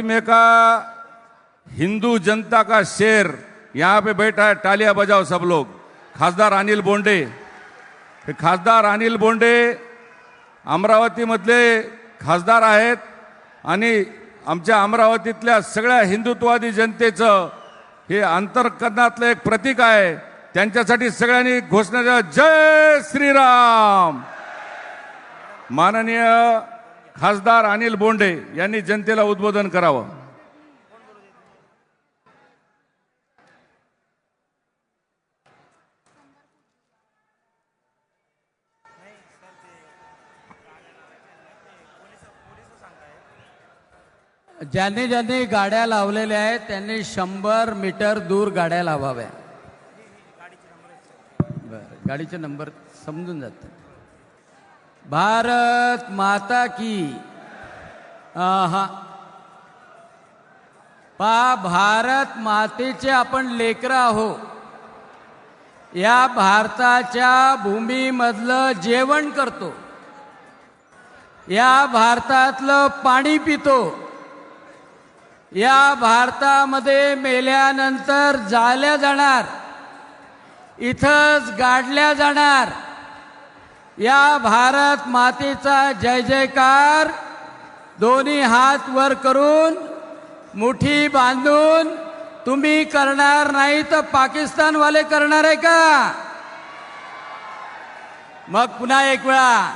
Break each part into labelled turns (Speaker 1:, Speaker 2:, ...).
Speaker 1: में का हिंदू जनता का शेर यहाँ पे बैठा है तालियां बजाओ सब लोग। खासदार अनिल बोंडे। खासदार अनिल बोंडे अमरावतीमधले खासदार आहेत आणि आमच्या अमरावतीतल्या सगळ्या हिंदुत्ववादी जनतेचं हे अंतर्करणातलं एक प्रतीक आहे. त्यांच्यासाठी सगळ्यांनी घोषणा द्या जय श्रीराम! माननीय खासदार अनिल बोंडे यांनी जनतेला उद्बोधन करावं.
Speaker 2: ज्यांनी ज्यांनी गाड्या लावलेल्या आहेत त्यांनी शंभर मीटर दूर गाड्या लावाव्या. बरं गाडीचे नंबर समजून जातात भारत माता की। हा पा भारत मातेचे आपण लेकरं आहो या भारताच्या भूमीमधलं जेवण करतो. या भारतातलं पाणी पितो. या भारतामध्ये मेल्यानंतर जाल्या जाणार. इथंच गाडल्या जाणार. या भारत मातेचा जय जयकार. दोन्ही हात वर करून मुठी बांधून तुम्ही करणार नाही तर पाकिस्तानवाले करणार आहे का? मग पुन्हा एक वेळा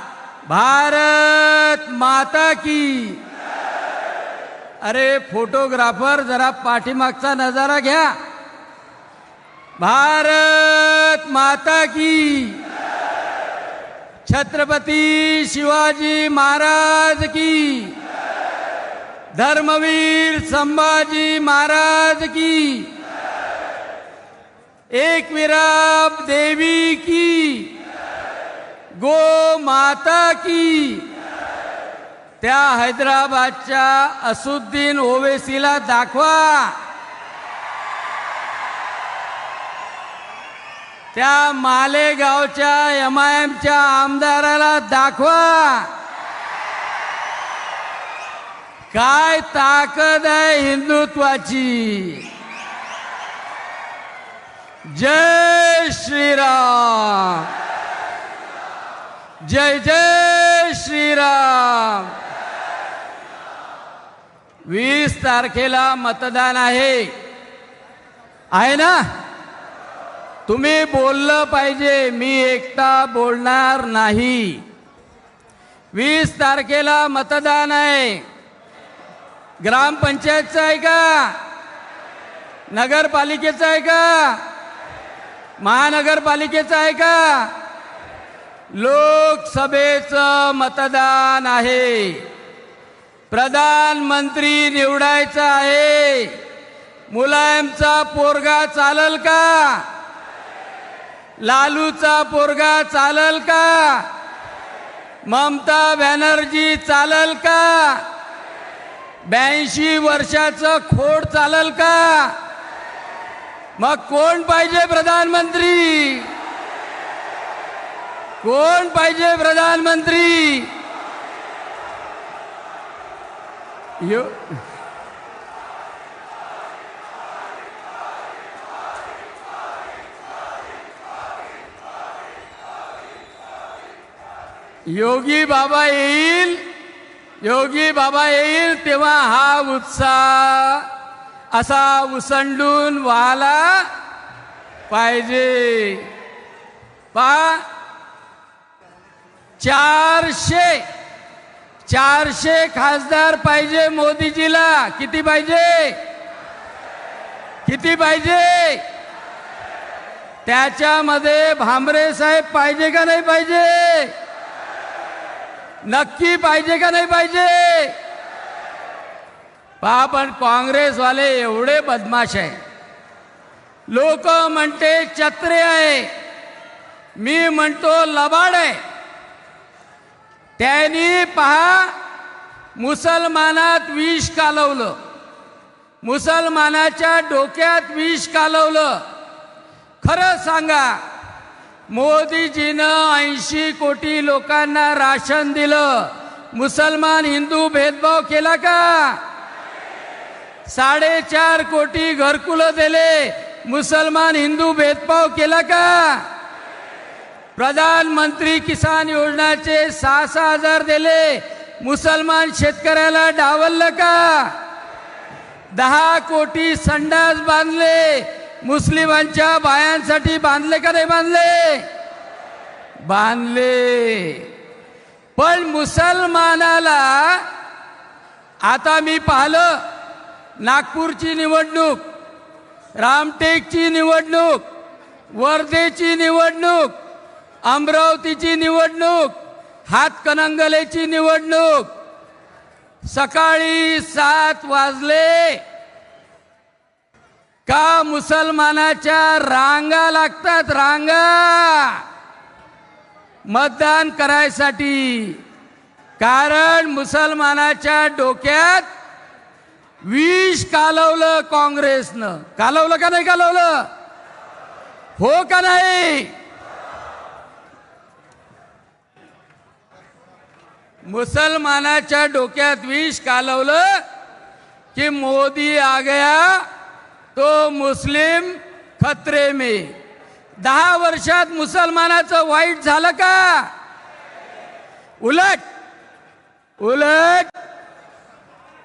Speaker 2: भारत माता की. अरे फोटोग्राफर जरा पाठीमागचा नजारा घ्या. भारत माता की. छत्रपती शिवाजी महाराज की। धर्मवीर संभाजी महाराज की। एक देवी की। गो माता की। त्या हैदराबादच्या असुद्दीन ओवेसीला दाखवा। त्या मालेगावच्या एम आय एमच्या आमदाराला दाखवा. काय ताकद आहे हिंदुत्वाची? जय श्रीराम. जय जय श्रीराम. वीस तारखेला मतदान आहे. आहे ना? तुम्ही बोललं पाहिजे मी एकटा बोलणार नाही. वीस तारखेला मतदान आहे. ग्रामपंचायतचं आहे का? नगरपालिकेचं आहे का? महानगरपालिकेचं आहे का? लोकसभेचं मतदान आहे. प्रधानमंत्री निवडायचं आहे. मुलायमचा पोरगा चालल का? लालूचा पोरगा चालल का? ममता बॅनर्जी चालल का? ब्याऐंशी वर्षाचं खोड चालल का? मग कोण पाहिजे प्रधानमंत्री? कोण पाहिजे प्रधानमंत्री? योगी बाबा येईल योगी बाबा येईल तेव्हा हा उत्साह असा उसंडून वाहला पाहिजे. पा चारशे चारशे खासदार पाहिजे मोदीजीला. किती पाहिजे? किती पाहिजे? त्याच्यामध्ये भामरे साहेब पाहिजे का नाही पाहिजे? नक्की पाहिजे का नाही पाहिजे? पहा पण काँग्रेसवाले एवढे बदमाश आहे. लोक म्हणते चत्रे आहे. मी म्हणतो लबाड आहे. त्यांनी पहा मुसलमानात विष कालवलं. मुसलमानाच्या डोक्यात विष कालवलं. खरं सांगा मोदीजीनं ऐंशी कोटी लोकांना राशन दिलं. मुसलमान हिंदू भेदभाव केला का? साडेचार कोटी घरकुलं दिले. मुसलमान हिंदू भेदभाव केला का? प्रधानमंत्री किसान योजनाचे सहा सहा हजार दिले. मुसलमान शेतकऱ्याला डावललं का? दहा कोटी संडास बांधले. मुस्लिमांच्या बायांसाठी बांधले का नाही बांधले? बांधले. पण मुसलमानाला आता मी पाहिलं नागपूरची निवडणूक रामटेकची निवडणूक वर्धेची निवडणूक अमरावतीची निवडणूक हातकणंगलेची निवडणूक. सकाळी सात वाजले. का मुसलमानाच्या रांगा लागतात रांगा? मतदान करायसाठी. कारण मुसलमानाच्या डोक्यात विष कालवलं काँग्रेसनं. कालवलं का नाही कालवलं? हो का नाही? मुसलमानाच्या डोक्यात विष कालवलं की मोदी आ गया तो मुस्लिम खत्रे में. दहा वर्षात मुसलमानाचं वाईट झालं का? उलट उलट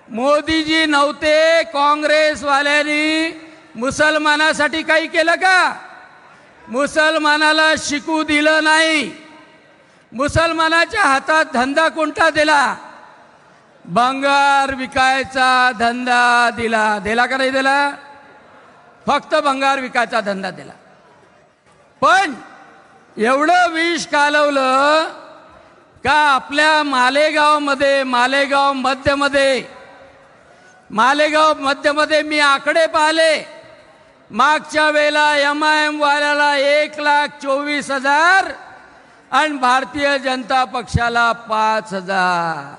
Speaker 2: मोदीजी नव्हते काँग्रेसवाल्यांनी मुसलमानासाठी काही केलं का? मुसलमानाला शिकू दिलं नाही. मुसलमानाच्या हातात धंदा कोणता दिला? भंगार विकायचा धंदा दिला. दिला का नाही दिला? फक्त भंगार विकायचा धंदा दिला. पण एवढं विष कालवलं का आपल्या मालेगावमध्ये मालेगाव मध्यमध्ये मालेगाव मध्यमध्ये मी आकडे पाहिले. मागच्या वेळेला एम आय एम वाल्याला एक लाख चोवीस हजार आणि भारतीय जनता पक्षाला पाच हजार.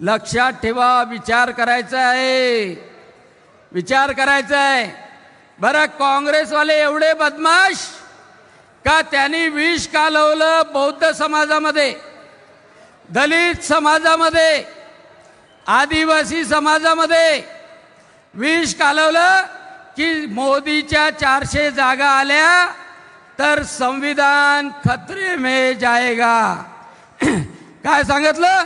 Speaker 2: लक्षात ठेवा विचार करायचा आहे. विचार करायचा आहे बरं काँग्रेसवाले एवढे बदमाश का त्यांनी विष कालवलं बौद्ध समाजामध्ये? दलित समाजामध्ये? आदिवासी समाजामध्ये? विष कालवलं की मोदीच्या चारशे जागा आल्या तर संविधान खतरे में जाएगा काय सांगितलं?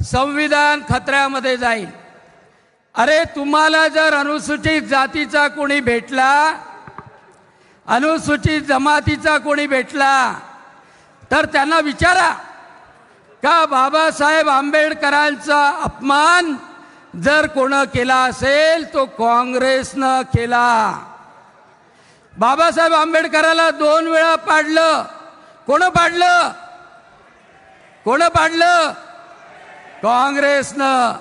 Speaker 2: संविधान खतऱ्यामध्ये जाईल. अरे तुम्हाला जर अनुसूचित जातीचा कोणी भेटला अनुसूचित जमातीचा कोणी भेटला तर त्यांना विचारा का बाबासाहेब आंबेडकरांचा अपमान जर कोण केला असेल तो काँग्रेसनं केला. बाबासाहेब आंबेडकराला दोन वेळा पाडलं. कोण पाडलं? कोण पाडलं? काँग्रेसनं.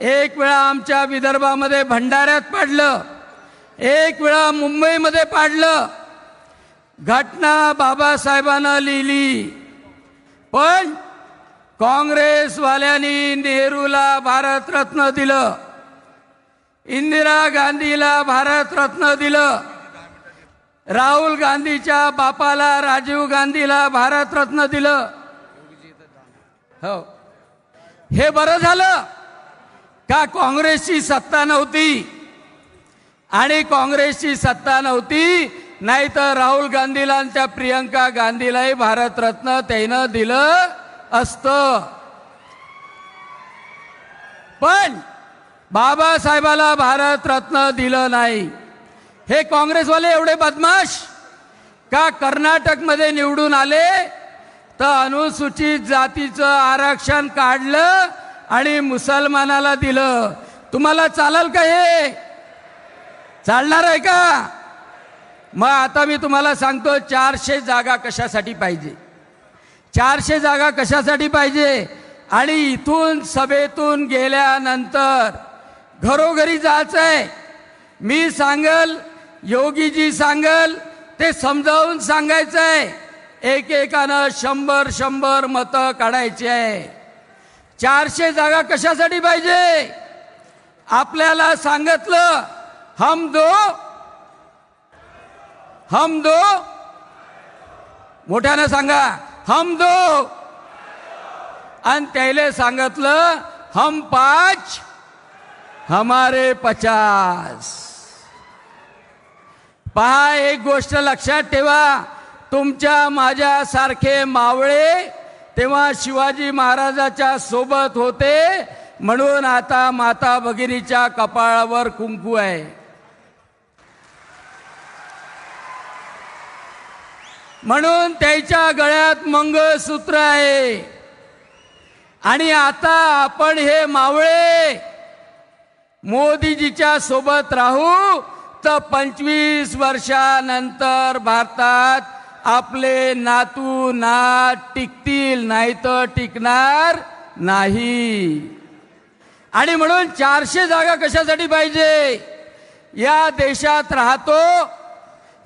Speaker 2: एक वेळा आमच्या विदर्भामध्ये भंडाऱ्यात पाडलं. एक वेळा मुंबईमध्ये पाडलं. घटना बाबासाहेबांना लिहिली. पण काँग्रेसवाल्यांनी नेहरूला भारतरत्न दिलं. इंदिरा गांधीला भारतरत्न दिलं. राहुल गांधीच्या बापाला राजीव गांधीला भारतरत्न दिलं. हो. हे बरं झालं. का काँग्रेसची सत्ता नव्हती? आणि काँग्रेसची सत्ता नव्हती नाही तर राहुल गांधीला आणि त्या प्रियंका गांधीलाही भारतरत्न त्यानं दिलं असतं. पण बाबासाहेबाला भारतरत्न दिलं नाही. हे काँग्रेसवाले एवढे बदमाश? का कर्नाटकमध्ये निवडून आले? तर अनुसूचित जातीचं आरक्षण काढलं आणि मुसलमानाला दिलं. तुम्हाला चालल का हे? चालणार आहे का? मग आता मी तुम्हाला सांगतो चारशे जागा कशासाठी पाहिजे? चारशे जागा कशासाठी पाहिजे? आणि इथून सभेतून गेल्यानंतर घरोघरी जायचं आहे मी सांगल योगीजी सांगल ते समजावून सांगायचं आहे एकेकानं शंभर शंभर मतं काढायची आहे. चारशे जागा कशासाठी पाहिजे? आपल्याला सांगितलं हम दो हम दो. मोठ्यानं सांगा हम दो. आणि त्याला सांगितलं हम पाच हमारे पचास. पहा एक गोष्ट लक्षात ठेवा तुमच्या माझ्यासारखे मावळे तेव्हा शिवाजी महाराजाच्या सोबत होते. म्हणून आता माता भगिनीच्या कपाळावर कुंकू आहे. म्हणून त्याच्या गळ्यात मंगळसूत्र आहे. आणि आता आपण हे मावळे मोदीजीच्या सोबत राहू. तर पंचवीस वर्षानंतर भारतात आपले नातू ना टिकतील नाही तर टिकणार नाही. आणि म्हणून चारशे जागा कशासाठी पाहिजे? या देशात राहतो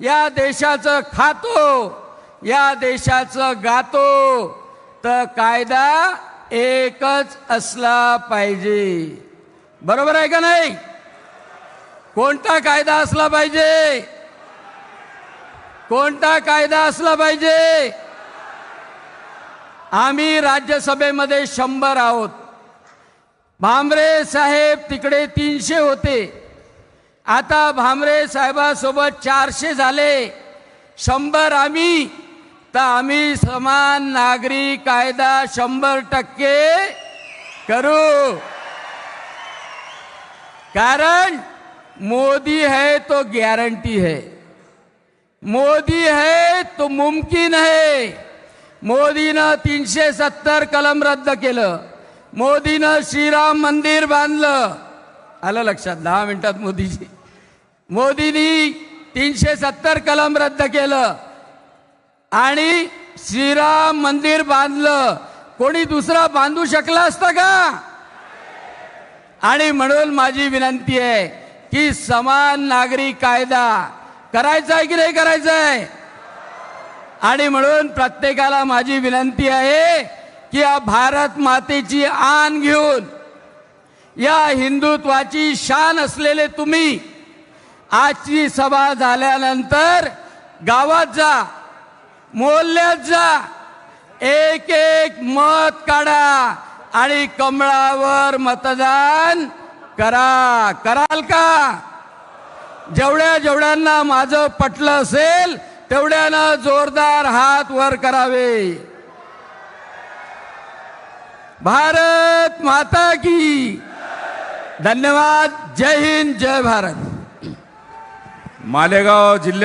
Speaker 2: या देशाचं खातो या देशाचं गातो तर कायदा एकच असला पाहिजे. बरोबर आहे का नाही? कोणता कायदा असला पाहिजे? कोणता कायदा असला पाहिजे? आम्ही राज्यसभेमध्ये शंभर आहोत. भामरे साहेब तिकडे तीनशे होते. आता भामरे साहेबासोबत चारशे झाले. शंभर आम्ही. तर आम्ही समान नागरी कायदा शंभर टक्के करू. कारण मोदी है तो गॅरंटी है. मोदी है तो मुमकिन है। मोदीनं तीनशे सत्तर कलम रद्द केलं. मोदीनं श्रीराम मंदिर बांधलं. आलं लक्षात? दहा मिनिटात मोदीजी. मोदींनी तीनशे सत्तर कलम रद्द केलं. आणि श्रीराम मंदिर बांधलं. कोणी दुसरा बांधू शकला असता का? आणि म्हणून माझी विनंती आहे की समान नागरी कायदा करायचं आहे की नाही करायचं आहे? आणि म्हणून प्रत्येकाला माझी विनंती आहे की या भारत मातेची आण घेऊन या हिंदुत्वाची शान असलेले तुम्ही आजची सभा झाल्यानंतर गावात जा मोहल्ल्यात जा एक एक मत काढा आणि कमळावर मतदान करा. कराल का? जेवढ्या जेवढ्यांना माझं पटलं असेल तेवढ्यानं जोरदार हात वर करावे. भारत माता की. धन्यवाद. जय हिंद जय भारत.
Speaker 1: मालेगाव जिल्ह्यात